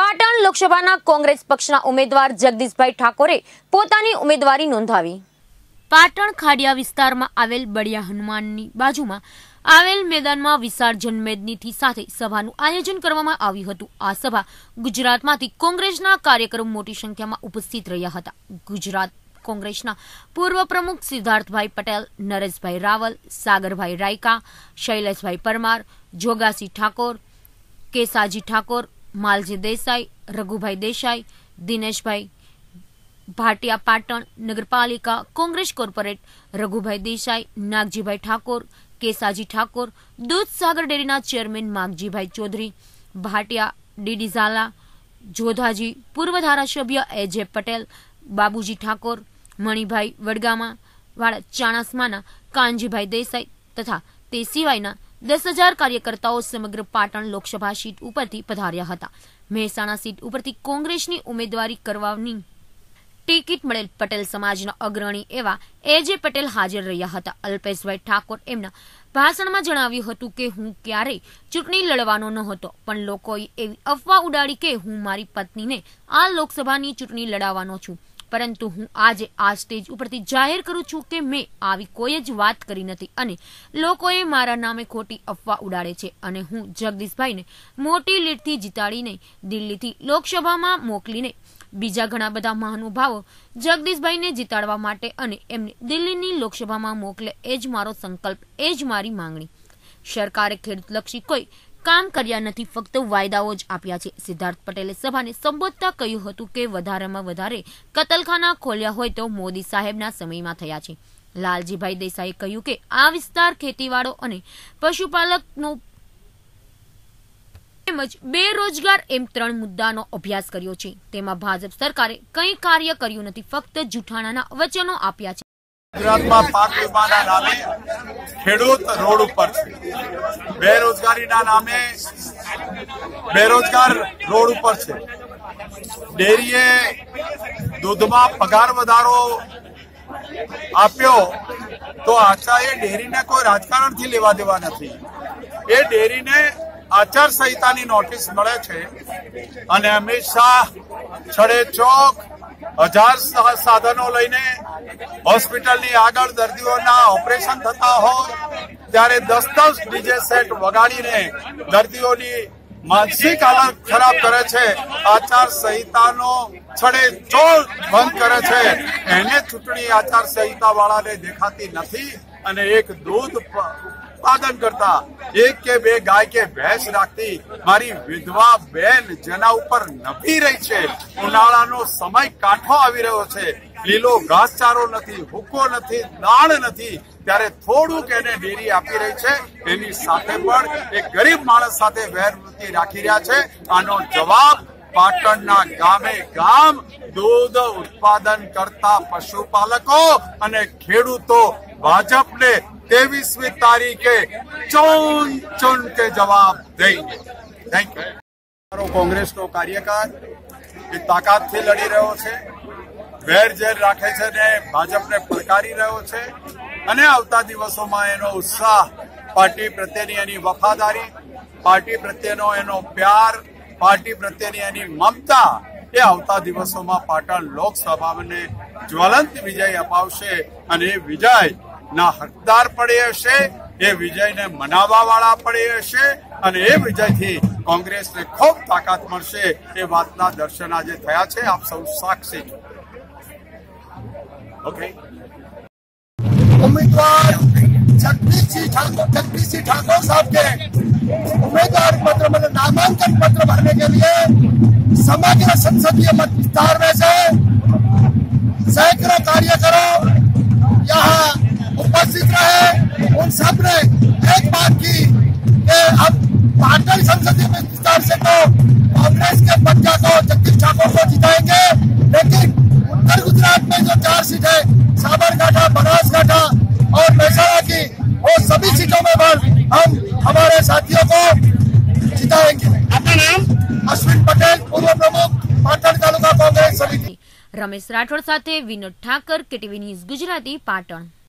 પાટણ લોકસભાના કોંગ્રેસ પક્ષના ઉમેદવાર જગદીશભાઈ ઠાકોરે પોતાની ઉમેદવારી નોંધાવી. પાટણ ખાડિયા વિસ્તારમાં આવેલ બળિયા હનુમાનની બાજુમાં આવેલ મેદાનમાં વિશાળ જનમેદનીથી સાથે સભાનું આયોજન કરવામાં આવ્યું હતું. આ સભા ગુજરાતમાંથી કોંગ્રેસના કાર્યકરો મોટી સંખ્યામાં ઉપસ્થિત રહ્યા હતા. ગુજરાત કોંગ્રેસના પૂર્વ પ્રમુખ સિદ્ધાર્થભાઈ પટેલ, નરેશભાઈ રાવલ, સાગરભાઈ રાયકા, શૈલેષભાઈ પરમાર, જોગાસી ઠાકોર, કેસાજી ઠાકોર માલજી દેસાઈ, રઘુભાઈ દેસાઈ, દિનેશભાઈ ભાટિયા પાટણ, નગરપાલિકા, કોંગ્રેસ કોર્પોરેટ, રઘુભાઈ દેસાઈ, નાગજીભાઈ ઠાકોર, કેસાજી ઠાકોર, દૂધસાગર ડેરીના ચેરમેન માગજીભાઈ ચૌધરી, ભાટિયા ડીડી ઝાલા, જોધાજી પૂર્વ ધારાસભ્ય એજે પટેલ, બાબુજી ઠાકોર, મણિભાઈ વડગામા, વાળા ચાણસમાના, કાનજીભાઈ દેસાઈ તથા તે સિવાયના દસ હજાર કાર્યકર્તાઓ સમગ્ર પાટણ લોકસભા સીટ ઉપરથી પધાર્યા હતા. મહેસાણા સીટ ઉપરથી કોંગ્રેસની ઉમેદવારી કરવાની ટિકિટ મળેલ પટેલ સમાજના અગ્રણી એવા એ જે પટેલ હાજર રહ્યા હતા. અલ્પેશભાઈ ઠાકોર એમના ભાષણમાં જણાવ્યું હતું કે, હું ક્યારેય ચૂંટણી લડવાનો નહોતો, પણ લોકોએ એવી અફવા ઉડાડી કે હું મારી પત્નીને આ લોકસભાની ચૂંટણી લડાવવાનો છું. પરંતુ હું આજે આ સ્ટેજ ઉપરથી જાહેર કરું છું કે મેં આવી કોઈ જ વાત કરી નથી અને લોકોએ મારા નામે ખોટી અફવા ઉડાડે છે અને હું જગદીશભાઈને મોટી લીડથી જીતાડીને દિલ્હીથી લોકસભામાં મોકલીને બીજા ઘણા બધા મહાનુભાવો જગદીશભાઈને જીતાડવા માટે અને એમને દિલ્હીની લોકસભામાં મોકલે એ જ મારો સંકલ્પ, એ જ મારી માંગણી. સરકારે ખેડૂતલક્ષી કોઈ કામ કર્યા નથી, ફક્ત વાયદાઓ જ આપ્યા છે. સિદ્ધાર્થ પટેલે સભાને સંબોધતા કહ્યું હતું કે વધારેમાં વધારે કતલખાના ખોલ્યા હોય તો મોદી સાહેબના સમયમાં થયા છે. લાલજીભાઈ દેસાઈએ કહ્યું કે આ વિસ્તાર ખેતીવાળો અને પશુપાલકનો તેમજ બેરોજગાર એમ ત્રણ મુદ્દાનો અભ્યાસ કર્યો છે. તેમાં ભાજપ સરકારે કંઈ કાર્ય કર્યું નથી, ફક્ત જૂઠાણાના વચનો આપ્યા છે. ગુજરાતમાં પાક વીમાના નામે ખેડૂત રોડ ઉપર છે. બેરોજગારીના નામે બેરોજગાર રોડ ઉપર છે. ડેરીએ દૂધમાં પગાર વધારો આપ્યો તો આચા એ ડેરીને કોઈ રાજકારણથી લેવા દેવા નથી. એ ડેરીને આચાર સંહિતાની નોટિસ મળે છે અને અમિત શાહ, છડે ચોક હજાર સાધનો લઈને હોસ્પિટલની આગળ દર્દીઓના ઓપરેશન થતા હોય, ત્યારે દસ દસ ડીજે સેટ વગાડીને દર્દીઓની માનસિક હાલત ખરાબ કરે છે. આચાર સંહિતાનો છડે ચોર ભંગ કરે છે. એને ચૂંટણી આચાર સંહિતા વાળાને દેખાતી નથી અને એક દૂધ ઉત્પાદન કરતા. એક કે બે ગાય કે ભેંસ રાખતી મારી વિધવા બેન જેના ઉપર નભી રહી છે. ઉનાળાનો સમય કાઠો આવી રહ્યો છે. લીલો ઘાસચારો નથી હુકો નથી દાણ નથી. ત્યારે થોડુંક એને ડેરી આપી રહી છે. એની સાથે પણ એક ગરીબ માણસ સાથે વેરવૃત્તિ રાખી રહ્યા છે. આનો જવાબ પાટણના ગામે ગામ દૂધ ઉત્પાદન કરતા પશુપાલકો અને ખેડૂતો ભાજપને तेईसवीं तारीखे चुन चुन के जवाब देंगे थैंक यू મારો કોંગ્રેસનો કાર્યકર એ તાકાતથી લડી રહ્યો છે વેર ઝેર રાખે છે ને ભાજપને પડકારી રહ્યો છે અને આવતા દિવસોમાં એનો ઉત્સાહ પાર્ટી પ્રત્યેની એની વફાદારી પાર્ટી પ્રત્યેનો એનો પ્યાર પાર્ટી પ્રત્યેની એની મમતા એ આવતા દિવસોમાં પાટણ લોકસભાને જ્વલંત વિજય અપાવશે અને એ વિજય ના હકદાર પડે હશે એ વિજયને મનાવવા વાળા પડે હશે અને એ વિજયથી કોંગ્રેસને ખૂબ તાકાત મળશે એ વાતના દર્શન આજે થયા છે આપ સૌ સાક્ષી છો ઓકે उम्मीदवार जगदीश सिंह ठाकुर जगदीश सिंह ठाकुर साहब के उम्मीदवार पत्र मतलब नामांकन पत्र भरने के लिए समग्र संसदीय मत विस्तार में से सैकड़ों कार्यकरों यहाँ उपस्थित रहे उन सब ने एक बात की कि अब पाटन संसदीय विस्तार से तो कांग्रेस के पंजा को जगदीश ठाकुर को जिताएंगे लेकिन उत्तर गुजरात में जो चार सीटें साबरकाठा बनासकाठा और महसाणा की वो सभी सीटों में पर हम हमारे साथियों को जिताएंगे આપના નામ अश्विन पटेल पूर्व प्रमुख पाटन तालुका कांग्रेस समिति રમેશ રાઠોડ સાથે વિનોદ ઠાકર કેટીવી ન્યૂઝ ગુજરાતી પાટણ